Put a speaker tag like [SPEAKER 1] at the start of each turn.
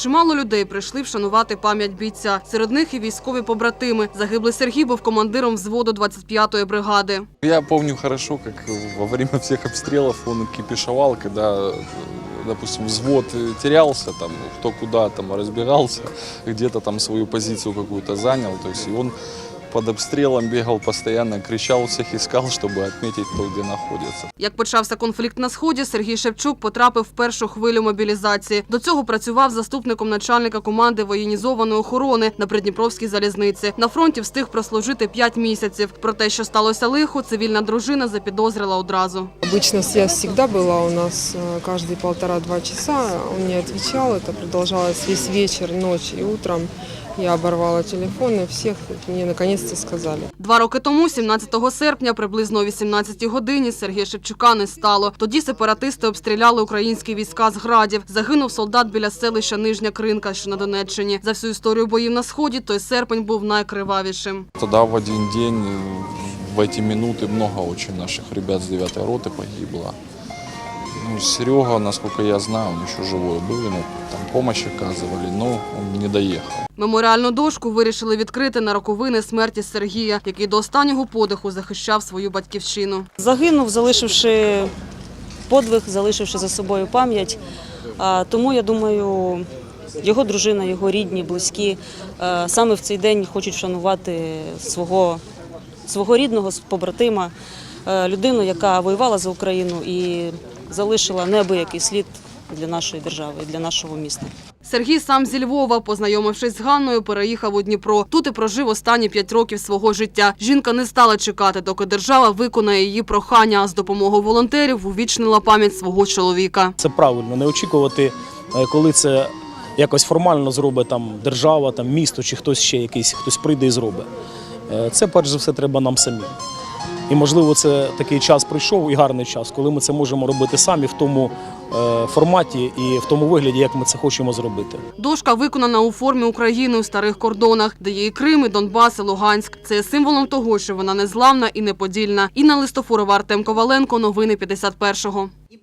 [SPEAKER 1] Чимало людей прийшли вшанувати пам'ять бійця. Серед них і військові побратими. Загиблий Сергій був командиром взводу 25-ї бригади.
[SPEAKER 2] Я помню хорошо, как во время всіх обстрілів он кипішував, э, допустим, взвод терялся, там, кто куда там разбегался, где-то там свою позицию какую-то занял, то есть и под обстрелом бегал постоянно, кричал всех, искал, чтобы отметить, кто где находится.
[SPEAKER 1] Як почався конфлікт на сході, Сергій Шевчук потрапив в першу хвилю мобілізації. До цього працював заступником начальника команди воєнізованої охорони на Придніпровській залізниці. На фронті встиг прослужити 5 місяців. Про те, що сталося лихо, цивільна дружина запідозрила одразу.
[SPEAKER 3] Обычно связь всегда была у нас э, каждые полтора-два часа. Он не отвечал, это продолжалось весь вечер, ночь и утром. Я оборвала телефон и всех мне наконец-то сказали.
[SPEAKER 1] Два роки тому, 17 серпня, приблизно о 18 годині, Сергія Шевчука не стало. Тоді сепаратисти обстріляли українські війська з градів. Загинув солдат біля селища Нижня Кринка, що на Донеччині. За всю історію боїв на сході той серпень був найкривавішим.
[SPEAKER 2] Тогда в один день, э, в эти минуты, много очень наших ребят с 9 роты погибло. Ну, Серега, насколько я знаю, он еще живой был, ему там помощь оказывали, но он не доехал.
[SPEAKER 1] Меморіальну дошку вирішили відкрити на роковини смерті Сергія, який до останнього подиху захищав свою батьківщину.
[SPEAKER 4] Загинув, залишивши подвиг, залишивши за собою пам'ять. А, Тому я думаю, його дружина, його рідні, близькі е, саме в цей день хочуть вшанувати свого, свого рідного побратима, е, людину, яка воювала за Україну і залишила неабиякий слід для нашої держави, для нашого міста.
[SPEAKER 1] Сергій сам зі Львова, познайомившись з Ганною, переїхав у Дніпро. Тут і прожив останні п'ять років свого життя. Жінка не стала чекати, доки держава виконає її прохання, а з допомогою волонтерів увічнила пам'ять свого чоловіка.
[SPEAKER 5] Це правильно, не очікувати, е, коли це якось формально зробить там держава, там місто чи хтось ще якийсь, хтось прийде і зробить. Е, Це перш за все треба нам самим. І можливо, це такий час прийшов і гарний час, коли ми це можемо робити самі в тому е, форматі і в тому вигляді, як ми це хочемо зробити.
[SPEAKER 1] Дошка виконана у формі України у старих кордонах, де є і Крим, і Донбас, і Луганськ. Це є символом того, що вона незламна і неподільна. Інна Листофурова, Артем Коваленко. Новини 51-го.